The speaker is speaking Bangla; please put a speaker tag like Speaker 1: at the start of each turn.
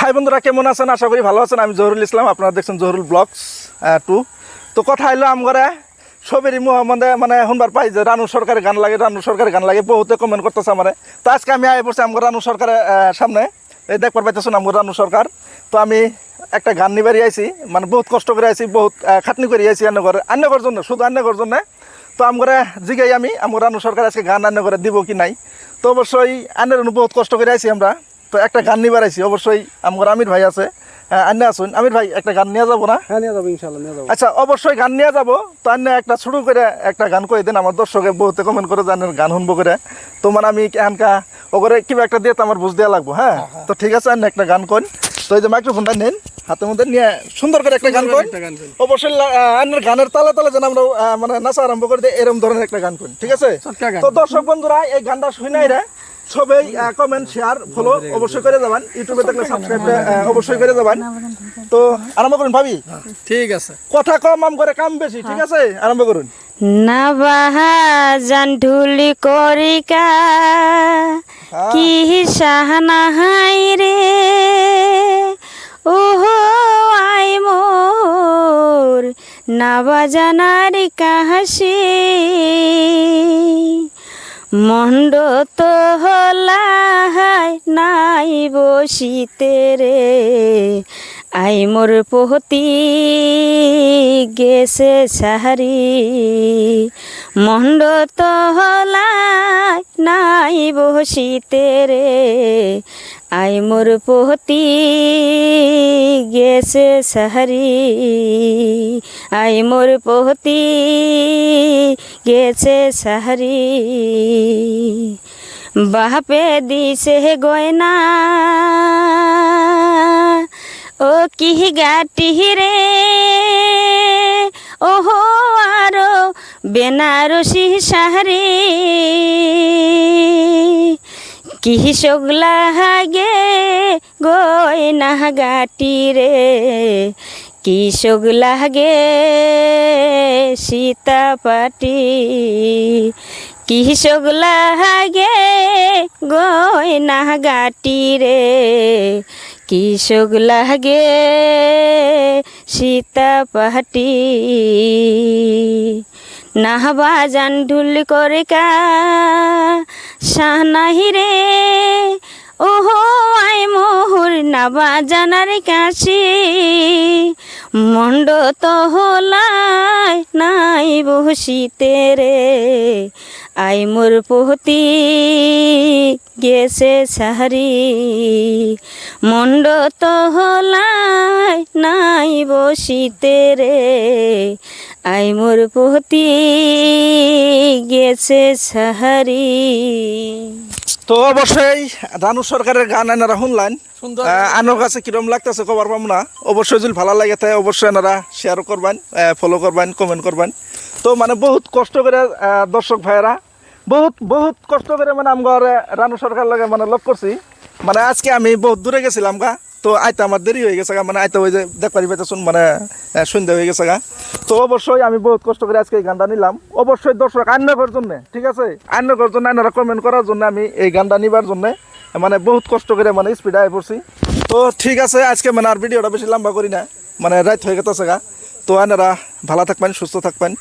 Speaker 1: হাই বন্ধুরা, কেমন আছেন? আশা করি ভালো আছেন। আমি জহরুল ইসলাম, আপনারা দেখছেন জহরুল ব্লগস টু। তো কথা হইল আমগরে, সবেরই মানে মানে শুনবার পাই যে রানু সরকারের গান লাগে, রানু সরকারের গান লাগে, বহুতে কমেন্ট করতেছে আমার। তো আজকে আমি আয় পড়ছি আমগর রানু সরকারের সামনে। এই দেখবার পাইতেছেন আমগর রানু সরকার। তো আমি একটা গান নিবারই আইছি মানে বহুত কষ্ট করে আইছি, বহুত খাটনি করে আইছি আন্না করার জন্য, শুধু আন্না করার জন্য। তো আমগরে জিগাই আমি আমার রানু সরকার আজকে গান আন্না করে দিব কি নাই। তো অবশ্যই আন্নার বহুত কষ্ট করে আইছি আমরা। তো একটা গান নিবার আইছি অবশ্যই আমার আমির ভাই আছে। আহ, আন্না আসুন। আমির ভাই একটা গান নিয়ে যাব না?
Speaker 2: হ্যাঁ নিয়ে যাব ইনশাল্লাহ নিয়ে যাব।
Speaker 1: আচ্ছা অবশ্যই গান নিয়ে যাব। তো আন্না একটা শুরু করে একটা গান করে দেন আমার দর্শকে বহুতে কমেন্ট করে জানেন গান শুনব করে। তো মানে আমি এনকা ওগরে কিবা একটা দিয়ে তো আমার বুঝ দেওয়া লাগবো হ্যাঁ? তো ঠিক আছে আন্না একটা গান করেন তো এই যে মাইক্রোফোনটা নেন হাতের মধ্যে নিয়ে সুন্দর করে একটা গান করেন
Speaker 2: করেন।
Speaker 1: অবশ্যই আন্নার গানের তালে তালে যেন আমরা মানে নাচা আরম্ভ করে দিই এরকম ধরনের একটা গান করেন ঠিক আছে? তো দর্শক বন্ধুরা এই গানটা শুনাই রে সবাই কমেন্ট শেয়ার ফলো অবশ্যই করে যাবেন। ইউটিউবে দেখলে সাবস্ক্রাইব অবশ্যই করে যাবেন। তো আরম্ভ করুন ভাবি।
Speaker 2: ঠিক আছে।
Speaker 1: কথা কম আম করে কাম বেশি ঠিক আছে? আরম্ভ করুন।
Speaker 3: না বাহা জান করিকা কি। সাহানা হাই রে? ওহো আই মোর না বাজানার কাহাসি। মন্ড তো হলাহাই নাই বসিতে রে। আই মোর পহতি গেছে সাহারি। মন্ড তো হলাই নাই বসিতে রে। আই মোর পোহতি গেছে সাহারি। আই মোর পোহতি গেছে সাহারি। বাপে দিছে গয়না, ও কি গাটি রে? ওহো আরও বেনারসি সাহারি কি সগলা হাগে গয়না গাটি রে? কি সগলা গে সীতা পাটি কি সগলা হাগে গয়না গাটি রে? কি সগলা গে সীতা পাটি নাহবা জান ঢুল করে কা শাহনাহি রে। ওহো আই মোহুর নাবা জানার কাছে মন্ড তো হলাই নাই বসিতে রে। আই মোর পহতি গেছে সাহারি। মন্ড তো হলাই নাই বসিতে রে। আই মোর পহতি গেছে সাহারি।
Speaker 1: তো অবশ্যই রানু সরকারের গান এনারা শুনলেন।
Speaker 2: সুন্দর।
Speaker 1: আনোর কাছে কিরম লাগতেছে খবর পাম না। অবশ্যই যদি ভালো লাগে তাই অবশ্যই এনারা শেয়ার করবেন ফলো করবেন কমেন্ট করবেন। তো মানে বহুত কষ্ট করে দর্শক ভাইয়েরা বহুত বহুত কষ্ট করে মানে আমার রানু সরকার লাগে মানে লক করছি। মানে আজকে আমি বহুত দূরে গেছিলাম গা। তো আইতে আমার দেরি হয়ে গেছে মানে আইতে ওই যে দেখতে পাইতেছুন মানে সন্ধ্যা হয়ে গেছে গা। তো অবশ্যই আমি বহুত কষ্ট করে আজকে এই গানটা নিলাম। অবশ্যই দর্শক আন্নকর জন্য, ঠিক আছে? আন্নকর জন্য আন্নারা কমেন্ট করার জন্য আমি এই গানটা নিবার জন্য মানে বহুত কষ্ট করে মানে স্পিডে আয় পড়ছি। তো ঠিক আছে, আজকে মানে আর ভিডিওটা বেশি লম্বা করি না মানে রাত হয়ে গেছে গা। তো আনারা ভালো থাকবেন, সুস্থ থাকবেন।